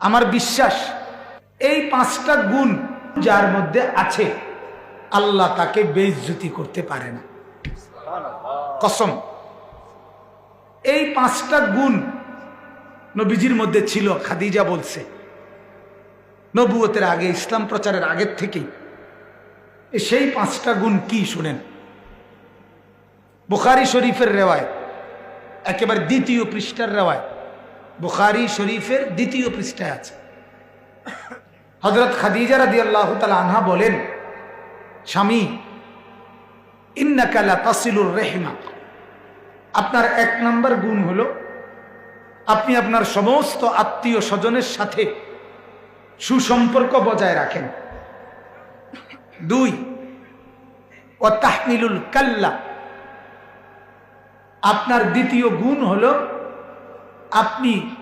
আমার বিশ্বাস, এই পাঁচটা গুণ যার মধ্যে আছে, আল্লাহ তাকে বেইজ্জতি করতে পারে না। কসম, এই পাঁচটা গুণ নবীজির মধ্যে ছিল, খাদিজা বলছে। নবুয়তের আগে, ইসলাম প্রচারের আগের থেকেই। সেই পাঁচটা গুণ কি শুনেন? বুখারি শরীফের রেওয়ায়, একেবারে দ্বিতীয় পৃষ্ঠার রেওয়ায় বুখারি শরীফের দ্বিতীয় পৃষ্ঠায় আছে। হজরত খাদিজা রাদি আল্লাহ আনহা বলেন, স্বামী ইন্নাকালা তাসিলুর রেহমা। আপনার এক নম্বর গুণ হলো, আপনি আপনার সমস্ত আত্মীয় স্বজনের সাথে সুসম্পর্ক বজায় রাখেন। দুই ও তাহমিলুল কাল্লা। আপনার দ্বিতীয় গুণ হলো আপনি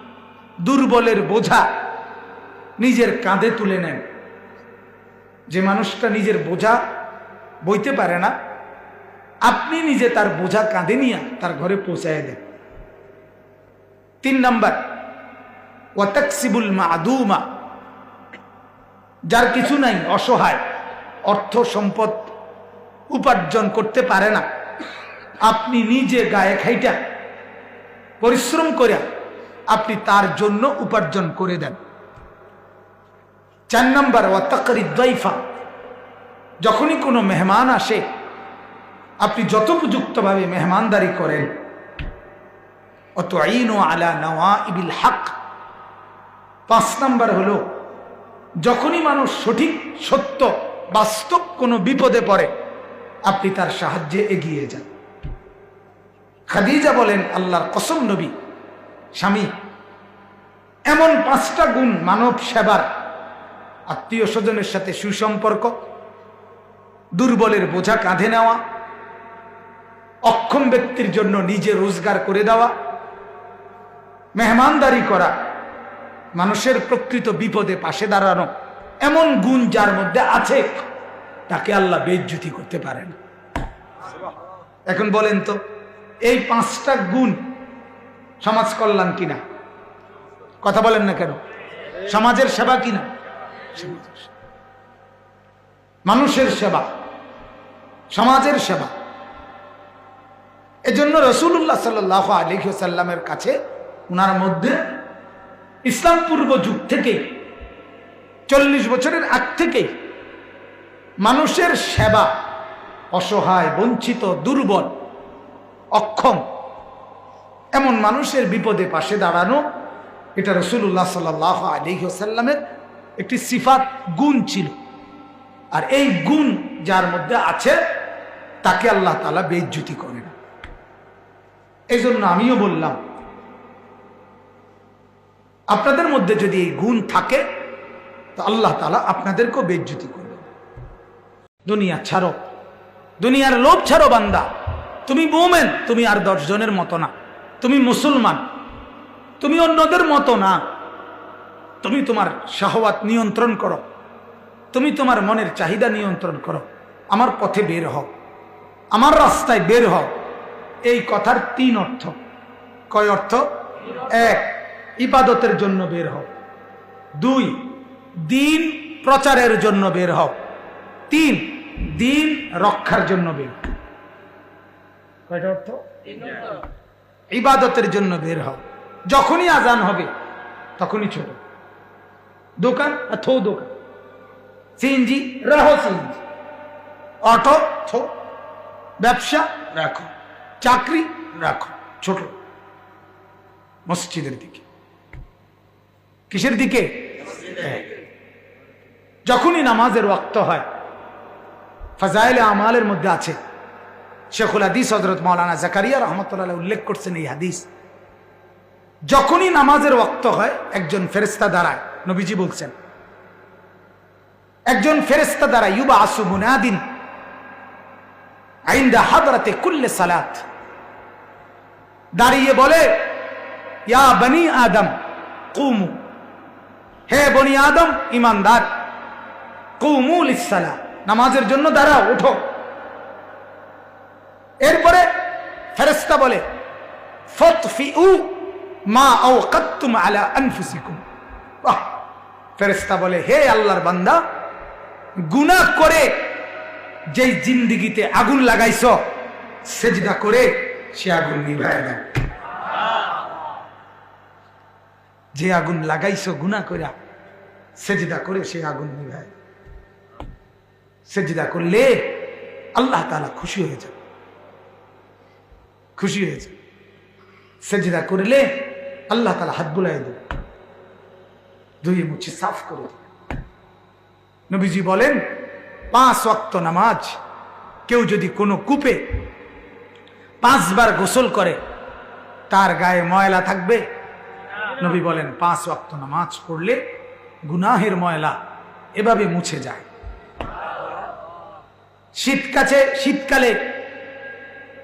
দুর্বলের বোঝা নিজের কাঁধে তুলে নেন। যে মানুষটা নিজের বোঝা বইতে পারে না, আপনি নিজে তার বোঝা কাঁধে নিয়ে তার ঘরে পৌঁছায় দেন। তিন নাম্বার, ওয়াতাকসিবুল মাদুমা, যার কিছু নাই, অসহায়, অর্থ সম্পদ উপার্জন করতে পারে না। আপনি নিজে গায়ে খাইটা, পরিশ্রম করে আপনি তার জন্য উপার্জন করে দেন। চার নম্বর ওয়াতাকরি দৈফা যখনই কোনো মেহমান আসে, আপনি যত যথোপযুক্তভাবে মেহমানদারি করেন অত আইন ও আলা নওয়া ইবিল হক। পাঁচ নম্বর হলো, যখনই মানুষ সঠিক, সত্য, বাস্তব কোনো বিপদে পড়ে, আপনি তার সাহায্যে এগিয়ে যান। খাদিজা বলেন, আল্লাহর কসম নবী স্বামী, এমন পাঁচটা গুণ মানব সেবার আত্মীয় স্বজনের সাথে সুসম্পর্ক, দুর্বলের বোঝা কাঁধে নেওয়া, অক্ষম ব্যক্তির জন্য নিজে রোজগার করে দেওয়া, মেহমানদারি করা, মানুষের প্রকৃত বিপদে পাশে দাঁড়ানো, এমন গুণ যার মধ্যে আছে, তাকে আল্লাহ বেজ্জুতি করতে পারেন। এখন বলেন তো, এই পাঁচটা গুণ সমাজ কল্যাণ কিনা? কথা বলেন না কেন? সমাজের সেবা কিনা? মানুষের সেবা। সমাজের সেবা। এজন্য রসুল্লাহ সাল্লাহ আলিহাসাল্লামের কাছে ওনার মধ্যে ইসলাম পূর্ব যুগ থেকে, চল্লিশ বছরের আগ থেকে মানুষের সেবা, অসহায়, বঞ্চিত, দুর্বল, অক্ষম এমন মানুষের বিপদে পাশে দাঁড়ানো, এটা রসুল্লাহ সাল্লাহ আলিহাসাল্লামের একটি সিফাত, গুণ ছিল। আর এই গুণ যার মধ্যে আছে, তাকে আল্লাহ তালা বেজ্জুতি করে না। এই জন্য আমিও বললাম, আপনাদের মধ্যে যদি এই গুণ থাকে, তো আল্লাহ তালা আপনাদেরকেও বেজ্জুতি করবে। দুনিয়া ছাড়ো, দুনিয়ার লোভ ছাড়ো বান্দা। তুমি মোমেন, তুমি আর দশজনের মতো না। তুমি মুসলমান। তুমি অন্যদের মতো না। তুমি তোমার শাহওয়াত নিয়ন্ত্রণ করো। তুমি তোমার মনের চাহিদা নিয়ন্ত্রণ করো। আমার পথে বের হও। আমার রাস্তায় বের হও। এই কথার তিন অর্থ। কয় অর্থ? এক, ইবাদতের জন্য বের হও। দুই, দিন প্রচারের জন্য বের হও। তিন, দিন রক্ষার জন্য বের কয়টা অর্থ। ইবাদতের জন্য বের হও। যখনই আজান হবে, তখনই ছোট দোকান থো দোকান? সিএনজি, রাহো সিএনজি। অটো থো। ব্যবসা রাখো। চাকরি রাখো। ছোট। মসজিদের দিকে। কিসের দিকে? যখনই নামাজের ওয়াক্ত হয়, ফাজাইলে আমালের মধ্যে আছে। শেখুল হাদিস হজরত মৌলানা জাকারিয়া রহমতুল্লাহ উল্লেখ করছেন এই হাদিস। যখনই নামাজের ওয়াক্ত হয়, একজন ফেরেস্তা দাঁড়ায়, নবীজি বলছেন, একজন ফেরেস্তা দ্বারা ইউবা আসু মুনাদিন আইন্দা হাদরাতে কুল্লে সালাত। দাঁড়িয়ে বলে, ইয়া বনি আদম, কুমু। হে বনি আদম, ইমানদার কুমুল ইসালা নামাজের জন্য দাঁড়াও, উঠো। এরপরে ফেরেস্তা বলে মা আলা ফেরেস্তা বলে, হে আল্লাহর বান্দা, গুনাহ করে যেই জিন্দিগিতে আগুন লাগাইছ, সেজদা করে সে আগুন নিভায় দাও যে আগুন লাগাইছ, গুনাহ কইরা সেজদা করে সে আগুন নিভায়। সেজদা করলে আল্লাহ তাআলা খুশি হয়ে যাবে। খুশি হয়েছে। সেজদা করলে আল্লাহ তালা হাত বুলাই দেবে। ধুয়ে মুছে সাফ করে দেবে। নবীজি বলেন, পাঁচ ওয়াক্ত নামাজ কেউ যদি কোনো কূপে পাঁচবার গোসল করে, তার গায়ে ময়লা থাকবে? নবী বলেন, পাঁচ ওয়াক্ত নামাজ পড়লে গুনাহের ময়লা এভাবে মুছে যায়। শীত কাছে, শীতকালে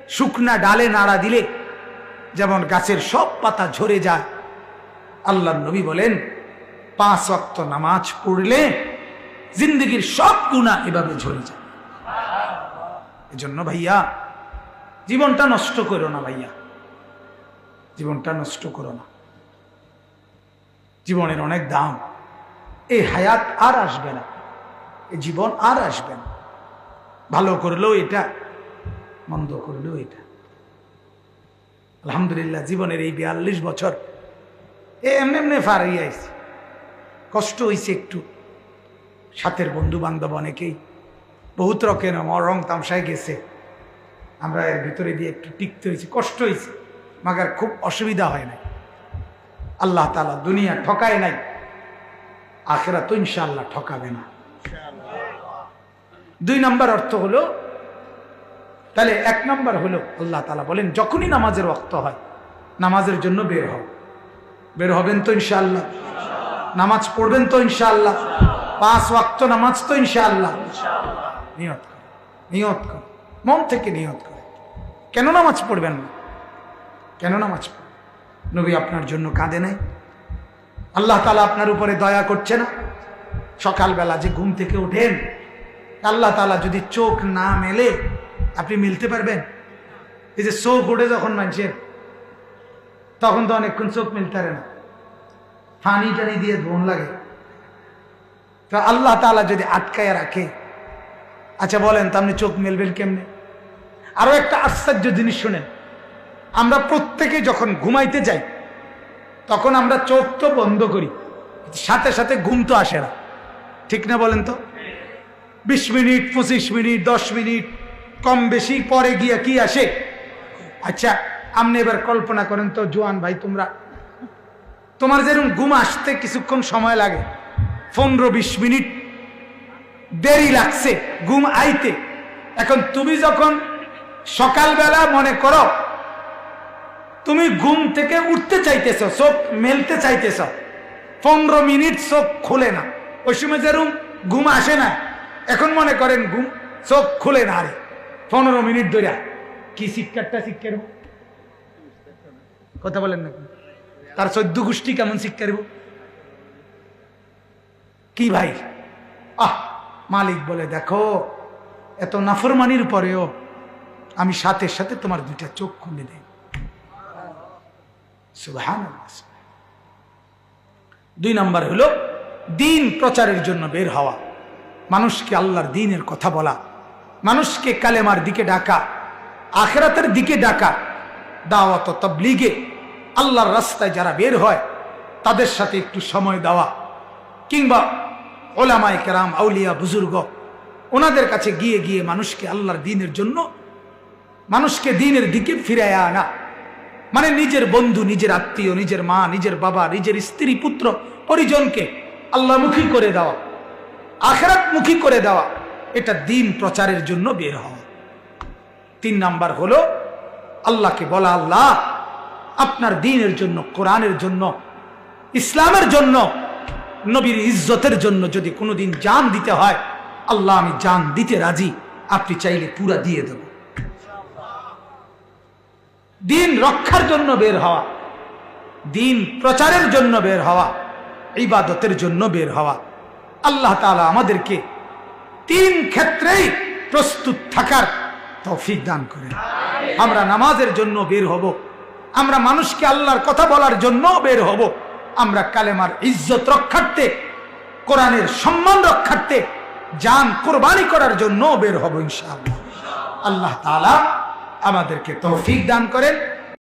শুকনা ডালে নাড়া দিলে যেমন গাছের সব পাতা ঝরে যায়। আল্লাহ নবী বলেন, পাঁচ ওয়াক্ত নামাজ পড়লে জিন্দগির সব গুণা এভাবে ঝরে যায়। এজন্য ভাইয়া, জীবনটা নষ্ট করো না ভাইয়া। জীবনটা নষ্ট করো না। জীবনের অনেক দাম। এই হায়াত আর আসবে না। এই জীবন আর আসবে না। ভালো করলেও এটা মন্দ করলেও এটা। আলহামদুলিল্লাহ, জীবনের এই বিয়াল্লিশ বছর এ এমনি এমনি ফার হয়ে আইছে। কষ্ট হয়েছে একটু। সাথের বন্ধু বান্ধব অনেকেই। বহুত রকের রং তামসায় গেছে। আমরা এর ভিতরে দিয়ে একটু টিকতে হয়েছি কষ্ট হয়েছে মাগার খুব অসুবিধা হয় নাই। আল্লাহ তালা দুনিয়া ঠকায় নাই। আখেরা তো ইনশাআল্লাহ ঠকাবে না। দুই নম্বর অর্থ হলো তাহলে এক নম্বর হলো আল্লাহ তালা বলেন, যখনই নামাজের রক্ত হয়, নামাজের জন্য বের হও। বের হবেন তো ইনশাআল্লাহ। নামাজ পড়বেন তো ইনশাআল্লাহ। পাঁচ ওয়াক্ত নামাজ তো ইনশাআল্লাহ। নিয়ত নিয়ত করে। মন থেকে নিয়ত করে। কেন নামাজ পড়বেন না? কেন নামাজ নবী আপনার জন্য কাঁদে নাই? আল্লাহ তালা আপনার উপরে দয়া করছে না? সকালবেলা যে ঘুম থেকে ওঠেন, আল্লাহ তালা যদি চোখ না মেলে আপনি মিলতে পারবেন? এই যে চোখ ওঠে যখন মানুষের, তখন তো অনেকক্ষণ চোখ মিলতে পারে না। ফানি টানি দিয়ে ধন লাগে। তো আল্লাহ তালা যদি আটকায় রাখে আচ্ছা বলেন, তো আপনি চোখ মেলবেন কেমনে? আরও একটা আশ্চর্য জিনিস শোনেন। আমরা প্রত্যেকে যখন ঘুমাইতে যাই, তখন আমরা চোখ তো বন্ধ করি, সাথে সাথে ঘুম তো আসে না। ঠিক না বলেন তো? বিশ মিনিট, পঁচিশ মিনিট, দশ মিনিট কম বেশি পরে গিয়া কি আসে? আচ্ছা আপনি এবার কল্পনা করেন তো, জোয়ান ভাই, তোমরা তোমার যেরকম ঘুম আসতে কিছুক্ষণ সময় লাগে, পনেরো বিশ মিনিট দেরি লাগছে ঘুম আইতে। এখন তুমি যখন সকালবেলা মনে করো, তুমি ঘুম থেকে উঠতে চাইতেছ, চোখ মেলতে চাইতেছ, পনেরো মিনিট চোখ খুলে না। ওই সময় যেরকম ঘুম আসে না, এখন মনে করেন ঘুম চোখ খুলে না আরে পনেরো মিনিট ধরে। কি শিক্ষারটা শিক্ষার কথা বলেন না তার চোদ্দ গোষ্ঠী কেমন শিক্ষা দেব? কি ভাই? আহ, মালিক বলে, দেখো, এত নাফরমানির পরেও আমি সাথে সাথে তোমার দুইটা চোখ খুলে দেই। দুই নাম্বার হলো, দিন প্রচারের জন্য বের হওয়া। মানুষকে আল্লাহর দিনের কথা বলা। মানুষকে কালেমার দিকে ডাকা, আখেরাতের দিকে ডাকা, দাওয়াত তবলিগে আল্লাহর রাস্তায় যারা বের হয়, তাদের সাথে একটু সময় দেওয়া। কিংবা ওলামায় কেরাম, আউলিয়া, বুজুর্গ, ওনাদের কাছে গিয়ে গিয়ে মানুষকে আল্লাহর দিনের জন্য, মানুষকে দিনের দিকে ফিরায় আনা। মানে নিজের বন্ধু, নিজের আত্মীয়, নিজের মা, নিজের বাবা, নিজের স্ত্রী, পুত্র, পরিজনকে আল্লাহমুখী করে দেওয়া, আখেরাতমুখী করে দেওয়া। এটা দিন প্রচারের জন্য বের হওয়া তিন নাম্বার হলো, আল্লাহকে বলা আল্লাহ, আপনার দিনের জন্য, কোরআনের জন্য, ইসলামের জন্য, নবীর ইজ্জতের জন্য যদি কোনোদিন জান দিতে হয়, আল্লাহ, আমি জান দিতে রাজি, আপনি চাইলে পুরা দিয়ে দেব। দিন রক্ষার জন্য বের হওয়া, দিন প্রচারের জন্য বের হওয়া, ইবাদতের জন্য বের হওয়া, আল্লাহ তাআলা আমাদেরকে তিন ক্ষেত্রেই প্রস্তুত থাকার তৌফিক দান করেন। আমরা নামাজের জন্য বের হব। আমরা মানুষকে আল্লাহর কথা বলার জন্য বের হব। আমরা কালেমার ইজ্জত রক্ষার্থে, কোরআনের সম্মান রক্ষার্থে যান কোরবানি করার জন্য বের হব ইনশাআল্লাহ। আল্লাহ তালা আমাদেরকে তৌফিক দান করেন।